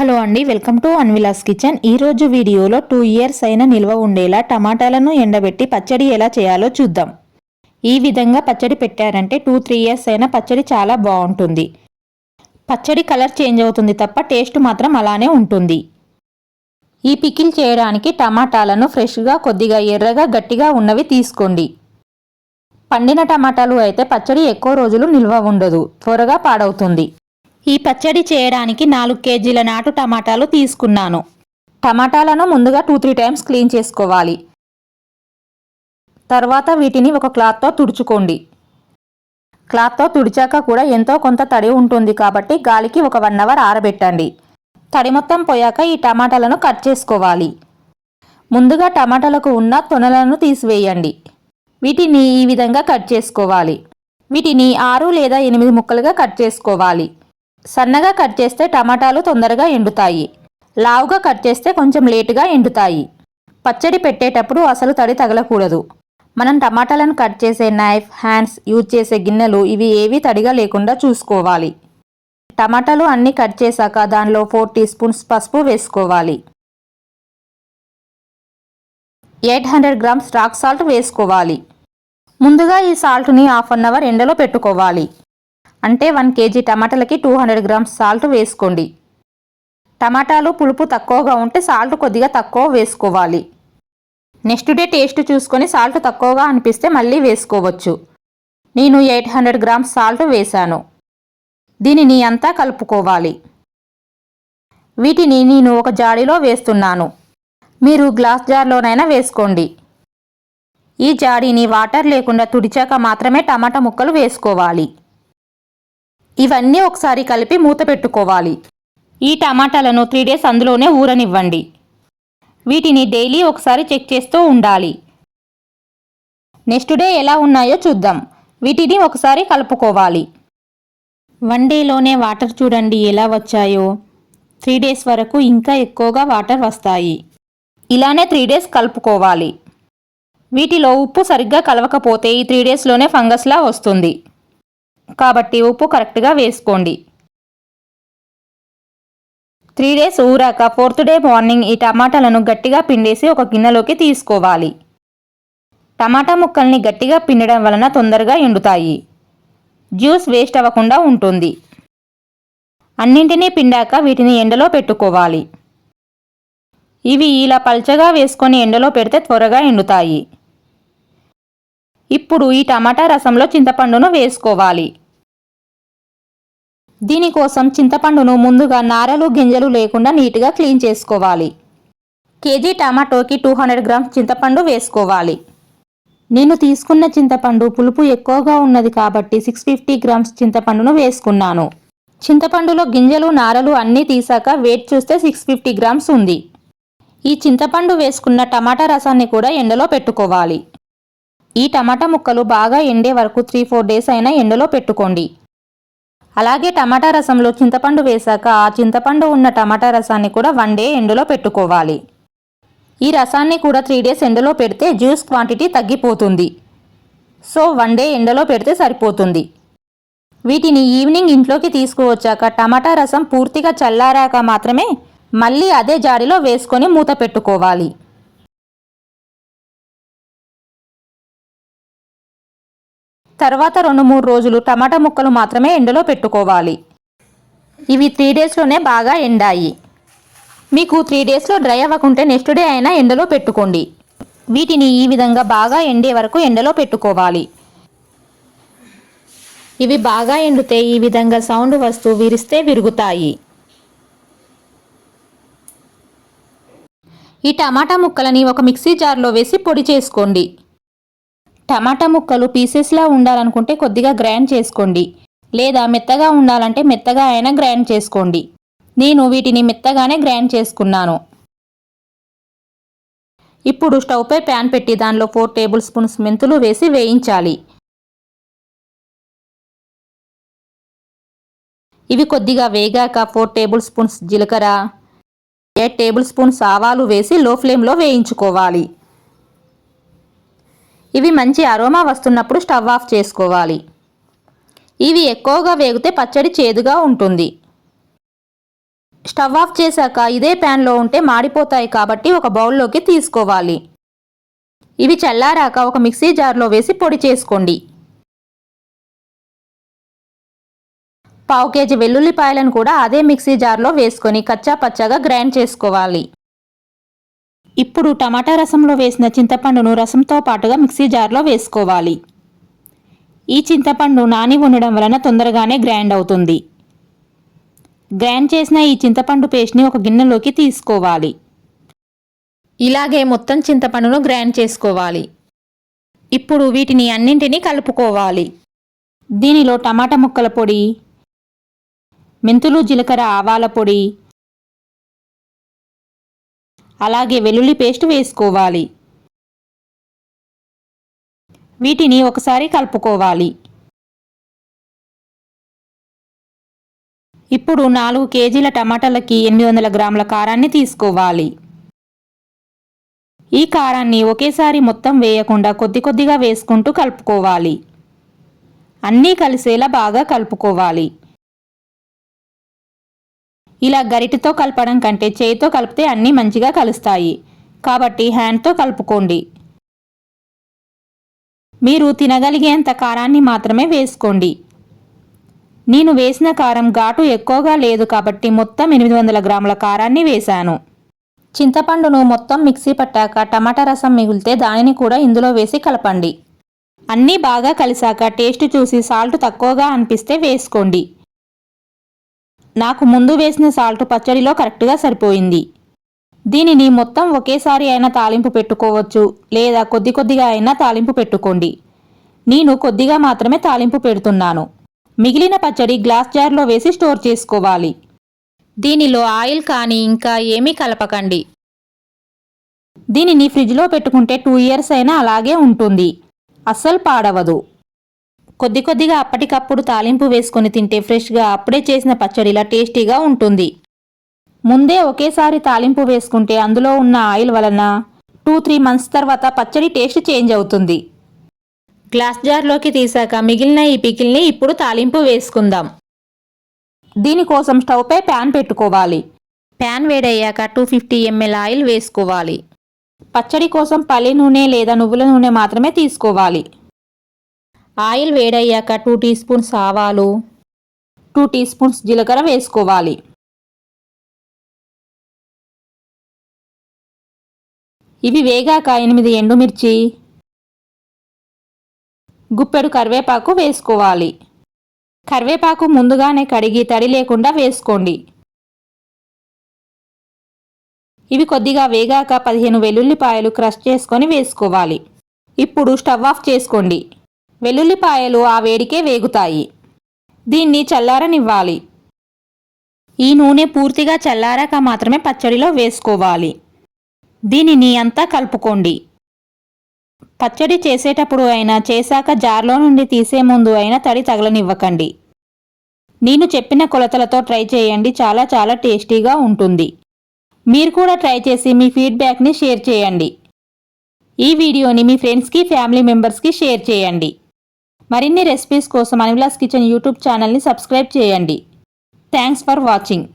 Hello అండి welcome to అన్విలాస్ kitchen. ఈరోజు వీడియోలో టూ ఇయర్స్ అయిన నిల్వ ఉండేలా టమాటాలను ఎండబెట్టి పచ్చడి ఎలా చేయాలో చూద్దాం. ఈ విధంగా పచ్చడి పెట్టారంటే టూ త్రీ ఇయర్స్ అయిన పచ్చడి చాలా బాగుంటుంది. పచ్చడి కలర్ చేంజ్ అవుతుంది తప్ప టేస్ట్ మాత్రం అలానే ఉంటుంది. ఈ పికిల్ చేయడానికి టమాటాలను ఫ్రెష్గా కొద్దిగా ఎర్రగా గట్టిగా ఉన్నవి తీసుకోండి. పండిన టమాటాలు అయితే పచ్చడి ఎక్కువ రోజులు నిల్వ ఉండదు త్వరగా పాడవుతుంది. ఈ పచ్చడి చేయడానికి నాలుగు కేజీల నాటు టమాటాలు తీసుకున్నాను. టమాటాలను ముందుగా టూ త్రీ టైమ్స్ క్లీన్ చేసుకోవాలి. తర్వాత వీటిని ఒక క్లాత్తో తుడుచుకోండి. క్లాత్తో తుడిచాక కూడా ఎంతో కొంత తడి ఉంటుంది కాబట్టి గాలికి ఒక వన్ అవర్ ఆరబెట్టండి. తడి మొత్తం పోయాక ఈ టమాటాలను కట్ చేసుకోవాలి. ముందుగా టమాటాలకు ఉన్న తొనలను తీసివేయండి. వీటిని ఈ విధంగా కట్ చేసుకోవాలి. వీటిని ఆరు లేదా ఎనిమిది ముక్కలుగా కట్ చేసుకోవాలి. సన్నగా కట్ చేస్తే టమాటాలు తొందరగా ఎండుతాయి. లావుగా కట్ చేస్తే కొంచెం లేటుగా ఎండుతాయి. పచ్చడి పెట్టేటప్పుడు అసలు తడి తగలకూడదు. మనం టమాటాలను కట్ చేసే నైఫ్ హ్యాండ్స్ యూజ్ చేసే గిన్నెలు ఇవి ఏవి తడిగా లేకుండా చూసుకోవాలి. టమాటాలు అన్నీ కట్ చేశాక దానిలో ఫోర్ టీ స్పూన్స్ పసుపు వేసుకోవాలి. Eight hundred grams rock salt వేసుకోవాలి. ముందుగా ఈ సాల్ట్ని హాఫ్ అన్ అవర్ ఎండలో పెట్టుకోవాలి. అంటే వన్ కేజీ టమాటాలకి టూ హండ్రెడ్ గ్రామ్స్ సాల్ట్ వేసుకోండి. టమాటాలు పులుపు తక్కువగా ఉంటే సాల్ట్ కొద్దిగా తక్కువ వేసుకోవాలి. నెక్స్ట్ డే టేస్ట్ చూసుకొని సాల్ట్ తక్కువగా అనిపిస్తే మళ్ళీ వేసుకోవచ్చు. నేను ఎయిట్ హండ్రెడ్ గ్రామ్స్ సాల్ట్ వేశాను. దీనిని అంతా కలుపుకోవాలి. వీటిని నేను ఒక జాడీలో వేస్తున్నాను. మీరు గ్లాస్ జార్లోనైనా వేసుకోండి. ఈ జాడీని వాటర్ లేకుండా తుడిచాక మాత్రమే టమాటా ముక్కలు వేసుకోవాలి. ఇవన్నీ ఒకసారి కలిపి మూత పెట్టుకోవాలి. ఈ టమాటాలను త్రీ డేస్ అందులోనే ఊరనివ్వండి. వీటిని డైలీ ఒకసారి చెక్ చేస్తూ ఉండాలి. నెక్స్ట్ డే ఎలా ఉన్నాయో చూద్దాం. వీటిని ఒకసారి కలుపుకోవాలి. వన్ డేలోనే వాటర్ చూడండి ఎలా వచ్చాయో. త్రీ డేస్ వరకు ఇంకా ఎక్కువగా వాటర్ వస్తాయి. ఇలానే త్రీ డేస్ కలుపుకోవాలి. వీటిలో ఉప్పు సరిగ్గా కలవకపోతే ఈ త్రీ డేస్లోనే ఫంగస్లా వస్తుంది. కాబట్టి ఉప్పు కరెక్ట్గా వేసుకోండి. త్రీ డేస్ ఊరాక ఫోర్త్ డే మార్నింగ్ ఈ టమాటాలను గట్టిగా పిండేసి ఒక గిన్నెలోకి తీసుకోవాలి. టమాటా ముక్కల్ని గట్టిగా పిండడం వలన తొందరగా ఎండుతాయి. జ్యూస్ వేస్ట్ అవ్వకుండా ఉంటుంది. అన్నింటినీ పిండాక వీటిని ఎండలో పెట్టుకోవాలి. ఇవి ఇలా పల్చగా వేసుకొని ఎండలో పెడితే త్వరగా ఎండుతాయి. ఇప్పుడు ఈ టమాటా రసంలో చింతపండును వేసుకోవాలి. దీనికోసం చింతపండును ముందుగా నారలు గింజలు లేకుండా నీట్గా క్లీన్ చేసుకోవాలి. కేజీ టమాటోకి టూ హండ్రెడ్ గ్రామ్స్ చింతపండు వేసుకోవాలి. నేను తీసుకున్న చింతపండు పులుపు ఎక్కువగా ఉన్నది కాబట్టి సిక్స్ ఫిఫ్టీ గ్రామ్స్ చింతపండును వేసుకున్నాను. చింతపండులో గింజలు నారలు అన్నీ తీసాక వెయిట్ చూస్తే సిక్స్ ఫిఫ్టీ గ్రామ్స్ ఉంది. ఈ చింతపండు వేసుకున్న టమాటా రసాన్ని కూడా ఎండలో పెట్టుకోవాలి. ఈ టమాటా ముక్కలు బాగా ఎండే వరకు త్రీ ఫోర్ డేస్ అయినా ఎండలో పెట్టుకోండి. అలాగే టమాటా రసంలో చింతపండు వేశాక ఆ చింతపండు ఉన్న టమాటా రసాన్ని కూడా వన్ డే ఎండలో పెట్టుకోవాలి. ఈ రసాన్ని కూడా త్రీ డేస్ ఎండలో పెడితే జ్యూస్ క్వాంటిటీ తగ్గిపోతుంది. సో వన్ డే ఎండలో పెడితే సరిపోతుంది. వీటిని ఈవినింగ్ ఇంట్లోకి తీసుకువచ్చాక టమాటా రసం పూర్తిగా చల్లారాక మాత్రమే మళ్ళీ అదే జాడిలో వేసుకొని మూత పెట్టుకోవాలి. తర్వాత రెండు మూడు రోజులు టమాటా ముక్కలు మాత్రమే ఎండలో పెట్టుకోవాలి. ఇవి త్రీ డేస్లోనే బాగా ఎండాయి. మీకు త్రీ డేస్లో డ్రై అవ్వకుంటే నెక్స్ట్ డే అయినా ఎండలో పెట్టుకోండి. వీటిని ఈ విధంగా బాగా ఎండే వరకు ఎండలో పెట్టుకోవాలి. ఇవి బాగా ఎండితే ఈ విధంగా సౌండ్ వస్తూ విరిస్తే విరుగుతాయి. ఈ టమాటా ముక్కలని ఒక మిక్సీ జార్లో వేసి పొడి చేసుకోండి. టమాటా ముక్కలు పీసెస్లా ఉండాలనుకుంటే కొద్దిగా గ్రైండ్ చేసుకోండి. లేదా మెత్తగా ఉండాలంటే మెత్తగా అయినా గ్రైండ్ చేసుకోండి. నేను వీటిని మెత్తగానే గ్రైండ్ చేసుకున్నాను. ఇప్పుడు స్టవ్పై ప్యాన్ పెట్టి దానిలో ఫోర్ టేబుల్ స్పూన్స్ మెంతులు వేసి వేయించాలి. ఇవి కొద్దిగా వేగాక ఫోర్ టేబుల్ స్పూన్స్ జీలకర్ర ఎయిట్ టేబుల్ స్పూన్స్ ఆవాలు వేసి లో ఫ్లేమ్లో వేయించుకోవాలి. ఇవి మంచి అరోమా వస్తున్నప్పుడు స్టవ్ ఆఫ్ చేసుకోవాలి. ఇవి ఎక్కువగా వేగితే పచ్చడి చేదుగా ఉంటుంది. స్టవ్ ఆఫ్ చేశాక ఇదే ప్యాన్లో ఉంటే మాడిపోతాయి కాబట్టి ఒక బౌల్లోకి తీసుకోవాలి. ఇవి చల్లారాక ఒక మిక్సీ జార్లో వేసి పొడి చేసుకోండి. పావు కేజీ వెల్లుల్లిపాయలను కూడా అదే మిక్సీ జార్లో వేసుకొని కచ్చా పచ్చగా గ్రైండ్ చేసుకోవాలి. ఇప్పుడు టమాటా రసంలో వేసిన చింతపండును రసంతో పాటుగా మిక్సీ జార్లో వేసుకోవాలి. ఈ చింతపండు నాని ఉండడం వలన తొందరగానే గ్రైండ్ అవుతుంది. గ్రైండ్ చేసిన ఈ చింతపండు పేస్ట్ని ఒక గిన్నెలోకి తీసుకోవాలి. ఇలాగే మొత్తం చింతపండును గ్రైండ్ చేసుకోవాలి. ఇప్పుడు వీటిని అన్నింటినీ కలుపుకోవాలి. దీనిలో టమాటా ముక్కల పొడి మెంతులు జీలకర్ర ఆవాల పొడి అలాగే వెల్లుల్లి పేస్ట్ వేసుకోవాలి. వీటిని ఒకసారి కలుపుకోవాలి. ఇప్పుడు నాలుగు కేజీల టమాటాలకి ఎనిమిది వందల గ్రాముల కారాన్ని తీసుకోవాలి. ఈ కారాన్ని ఒకేసారి మొత్తం వేయకుండా కొద్ది కొద్దిగా వేసుకుంటూ కలుపుకోవాలి. అన్నీ కలిసేలా బాగా కలుపుకోవాలి. ఇలా గరిటతో కలపడం కంటే చేయితో కలిపితే అన్నీ మంచిగా కలుస్తాయి. కాబట్టి హ్యాండ్తో కలుపుకోండి. మీరు తినగలిగేంత కారాన్ని మాత్రమే వేసుకోండి. నేను వేసిన కారం ఘాటు ఎక్కువగా లేదు కాబట్టి మొత్తం ఎనిమిది వందల గ్రాముల కారాన్ని వేశాను. చింతపండును మొత్తం మిక్సీ పట్టాక టమాటా రసం మిగిలితే దానిని కూడా ఇందులో వేసి కలపండి. అన్నీ బాగా కలిసాక టేస్ట్ చూసి సాల్ట్ తక్కువగా అనిపిస్తే వేసుకోండి. నాకు ముందు వేసిన సాల్ట్ పచ్చడిలో కరెక్ట్గా సరిపోయింది. దీనిని మొత్తం ఒకేసారి అయినా తాలింపు పెట్టుకోవచ్చు లేదా కొద్ది కొద్దిగా అయినా తాలింపు పెట్టుకోండి. నేను కొద్దిగా మాత్రమే తాలింపు పెడుతున్నాను. మిగిలిన పచ్చడి గ్లాస్ జార్లో వేసి స్టోర్ చేసుకోవాలి. దీనిలో ఆయిల్ కానీ ఇంకా ఏమీ కలపకండి. దీనిని ఫ్రిడ్జ్లో పెట్టుకుంటే టూ ఇయర్స్ అయినా అలాగే ఉంటుంది. అస్సలు పాడవదు. కొద్ది కొద్దిగా అప్పటికప్పుడు తాలింపు వేసుకొని తింటే ఫ్రెష్గా అప్పుడే చేసిన పచ్చడిలా టేస్టీగా ఉంటుంది. ముందే ఒకేసారి తాలింపు వేసుకుంటే అందులో ఉన్న ఆయిల్ వలన టూ త్రీ మంత్స్ తర్వాత పచ్చడి టేస్ట్ చేంజ్ అవుతుంది. గ్లాస్ జార్లోకి తీసాక మిగిలిన ఈ పికిల్ని ఇప్పుడు తాలింపు వేసుకుందాం. దీనికోసం స్టవ్పై ప్యాన్ పెట్టుకోవాలి. ప్యాన్ వేడయ్యాక టూ ఫిఫ్టీ ఎంఎల్ ఆయిల్ వేసుకోవాలి. పచ్చడి కోసం పల్లి నూనె లేదా నువ్వుల నూనె మాత్రమే తీసుకోవాలి. ఆయిల్ వేడయ్యాక టూ టీ స్పూన్స్ ఆవాలు టూ టీ స్పూన్స్ జీలకర్ర వేసుకోవాలి. ఇవి వేగాక ఎనిమిది ఎండుమిర్చి గుప్పెడు కరివేపాకు వేసుకోవాలి. కరివేపాకు ముందుగానే కడిగి తడి లేకుండా వేసుకోండి. ఇవి కొద్దిగా వేగాక పదిహేను వెల్లుల్లిపాయలు క్రష్ చేసుకొని వేసుకోవాలి. ఇప్పుడు స్టవ్ ఆఫ్ చేసుకోండి. వెల్లుల్లిపాయలు ఆ వేడికే వేగుతాయి. దీన్ని చల్లారనివ్వాలి. ఈ నూనె పూర్తిగా చల్లారాక మాత్రమే పచ్చడిలో వేసుకోవాలి. దీనిని అంతా కలుపుకోండి. పచ్చడి చేసేటప్పుడు అయినా చేశాక జార్లో నుండి తీసే ముందు అయినా తడి తగలనివ్వకండి. నేను చెప్పిన కొలతలతో ట్రై చేయండి. చాలా చాలా టేస్టీగా ఉంటుంది. మీరు కూడా ట్రై చేసి మీ ఫీడ్బ్యాక్ని షేర్ చేయండి. ఈ వీడియోని మీ ఫ్రెండ్స్కి ఫ్యామిలీ మెంబర్స్కి షేర్ చేయండి. మరిన్ని రెసిపీస్ కోసం అనివిలాస్ కిచెన్ యూట్యూబ్ ఛానల్ని సబ్స్క్రైబ్ చేయండి. Thanks for watching